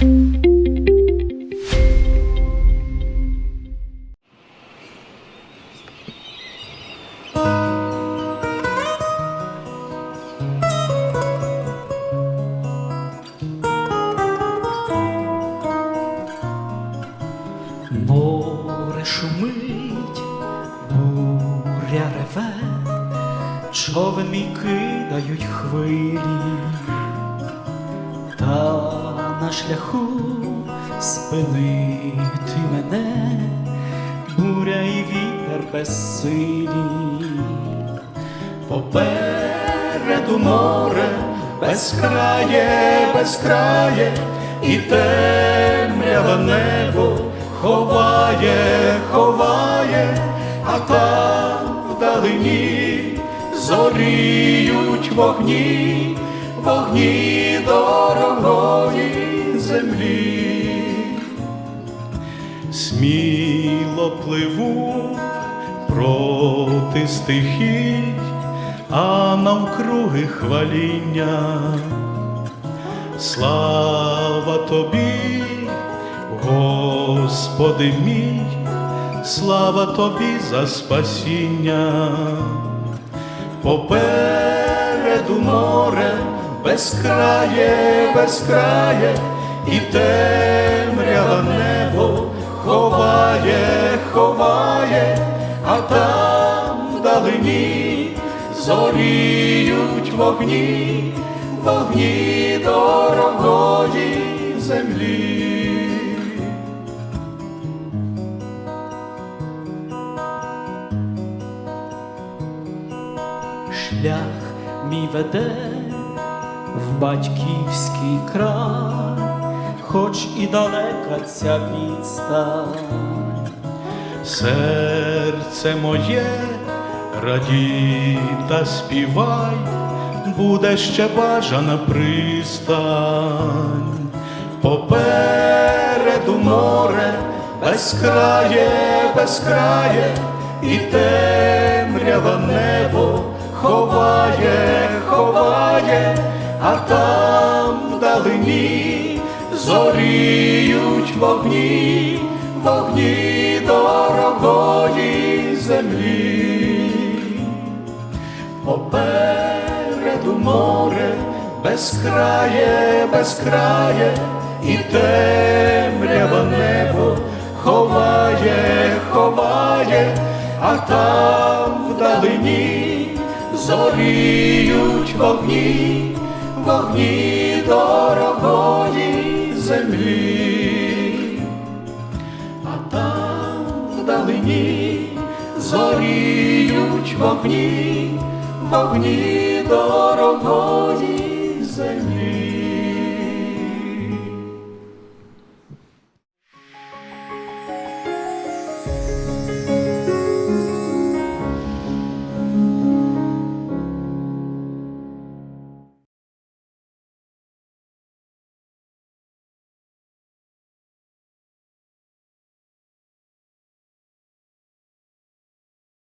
Море шумить, буря реве, човен мій кидають хвилі, шляху спинити мене, буря і вітер безсилі, попереду море безкрає, безкрає, і темряве небо ховає, ховає, а там вдалині зоріють вогні, вогні дорогої землі. Сміло пливу проти стихій, а навкруги хваління. Слава тобі, Господи мій, слава тобі за спасіння. Попереду море безкрає, безкрає, і темрява небо ховає, ховає, а там вдалині зоріють вогні, вогні дорогої землі. Шлях мій веде в батьківський край, хоч і далека ця відстань. Серце моє радій та співай, буде ще бажана пристань. Попереду море безкрає, безкрає, і темрява небо ховає, ховає, а там вдалині зоріють вогні, вогні дорогої землі. Попереду море безкрає, безкрає, і темрява небо ховає, ховає, а там вдалині зоріють вогні, вогні дорогої землі. А там вдалині зоріють вогні, вогні дорогої землі.